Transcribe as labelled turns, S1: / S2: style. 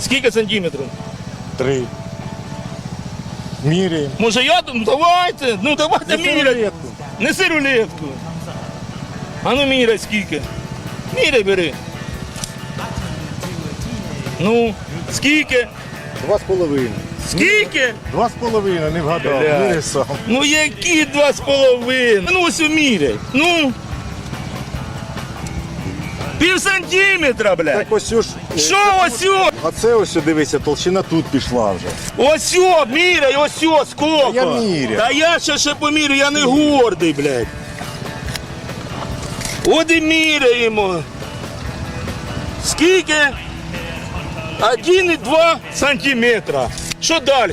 S1: Скільки сантиметрів?
S2: Три. Міряємо.
S1: Може я? Ну давайте, ну давайте
S2: Неси
S1: міряти.
S2: рулетку.
S1: Неси рулетку. А ну міряй скільки. Міряй бери. Ну, скільки?
S2: Два з половиною.
S1: Скільки?
S2: Два з половиною, не вгадав. Міряй сам.
S1: Ну які два з половиною? Ну ось міряй. Ну. Пів сантиметра, блядь.
S2: Так ось ж. е,
S1: Що ось? о?
S2: А це ось, дивися, толщина тут пішла вже.
S1: Ось о, міряй, ось о, сколько.
S2: Та я міряю.
S1: Та я ще ще помірю, я не гордий, блядь. От і міряємо. Скільки? 1,2 сантиметра. Що далі?